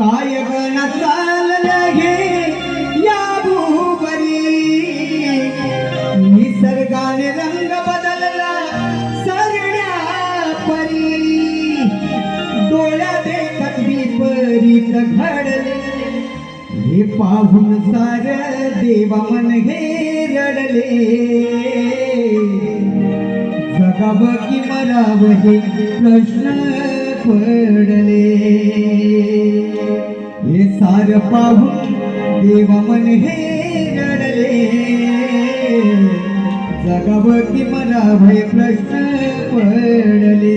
काय गण घे या भूपरी. निसर्गाने रंग बदलला सरण्या परी डोळ्या देखत विपरीत घडले. हे पाहून सार देवा मन हे रडले. जगाव की मराव हे प्रश्न पडले. हे सार पाहून देव मन हे रडले जगाव मला भय प्रश्न पडले.